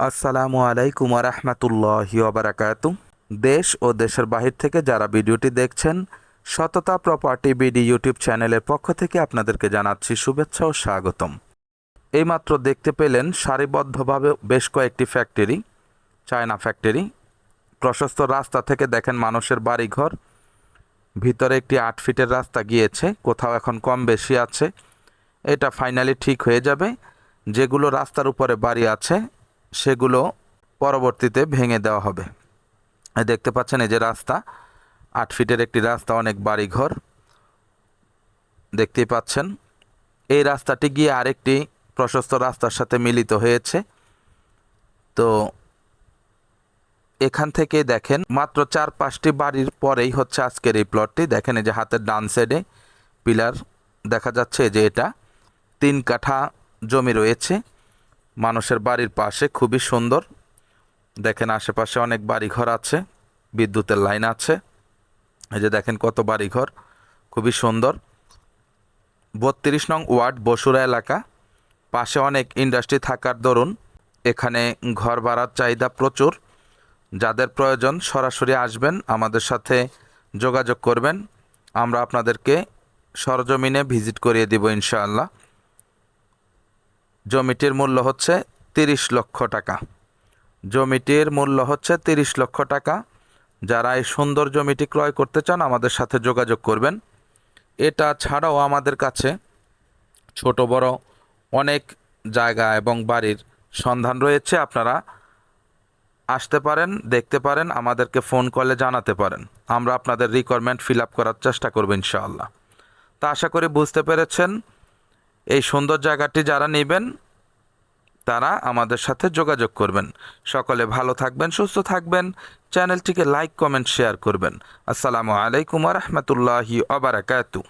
আসসালামু আলাইকুম রহমতুল্লাহি ওবরাকাত দেশ ও দেশের বাহির থেকে যারা ভিডিওটি দেখছেন, সততা প্রপার্টি বিডি ইউটিউব চ্যানেলের পক্ষ থেকে আপনাদেরকে জানাচ্ছি শুভেচ্ছা ও স্বাগতম। এইমাত্র দেখতে পেলেন সারিবদ্ধভাবে বেশ কয়েকটি ফ্যাক্টরি, চায়না ফ্যাক্টরি। প্রশস্ত রাস্তা থেকে দেখেন মানুষের বাড়িঘর। ভিতরে একটি আট ফিটের রাস্তা গিয়েছে, কোথাও এখন কম বেশি আছে। এটা ফাইনালি ঠিক হয়ে যাবে। যেগুলো রাস্তার উপরে বাড়ি আছে সেগুলো পরবর্তীতে ভেঙে দেওয়া হবে। দেখতে পাচ্ছেন এই যে রাস্তা, আট ফিটের একটি রাস্তা, অনেক বাড়িঘর। দেখতেই পাচ্ছেন, এই রাস্তাটি গিয়ে আরেকটি প্রশস্ত রাস্তার সাথে মিলিত হয়েছে। তো এখান থেকে দেখেন, মাত্র চার পাঁচটি বাড়ির পরেই হচ্ছে আজকের এই প্লটটি। দেখেন এই যে হাতের ডান সাইডে পিলার দেখা যাচ্ছে যে এটা। তিন কাঠা জমি রয়েছে। মানুষের বাড়ির পাশে খুবই সুন্দর। দেখেন আশেপাশে অনেক বাড়িঘর আছে, বিদ্যুতের লাইন আছে। এই যে দেখেন কত বাড়িঘর, খুবই সুন্দর। বত্রিশ নং ওয়ার্ড বসুরা এলাকা, পাশে অনেক ইন্ডাস্ট্রি থাকার দরুন। এখানে ঘর ভাড়ার চাহিদা প্রচুর। যাদের প্রয়োজন সরাসরি আসবেন, আমাদের সাথে যোগাযোগ করবেন। আমরা আপনাদেরকে সরজমিনে ভিজিট করিয়ে দিব ইনশাআল্লাহ। জমিটির মূল্য হচ্ছে তিরিশ লক্ষ টাকা। জমিটির মূল্য হচ্ছে তিরিশ লক্ষ টাকা। যারা এই সুন্দর জমিটি ক্রয় করতে চান, আমাদের সাথে যোগাযোগ করবেন। এটা ছাড়াও আমাদের কাছে ছোট, বড় অনেক জায়গা এবং বাড়ির সন্ধান রয়েছে। আপনারা আসতে পারেন, দেখতে পারেন, আমাদেরকে ফোন কলে জানাতে পারেন। আমরা আপনাদের রিকোয়ারমেন্ট ফিল আপ করার চেষ্টা করব ইনশাআল্লাহ। তা আশা করি বুঝতে পেরেছেন। এই সুন্দর জায়গাটি যারা নেবেন, তারা আমাদের সাথে যোগাযোগ করবেন। সকলে ভালো থাকবেন, সুস্থ থাকবেন। চ্যানেলটিকে লাইক, কমেন্ট, শেয়ার করবেন। আসসালামু আলাইকুম রহমতুল্লাহি অবরাকাতু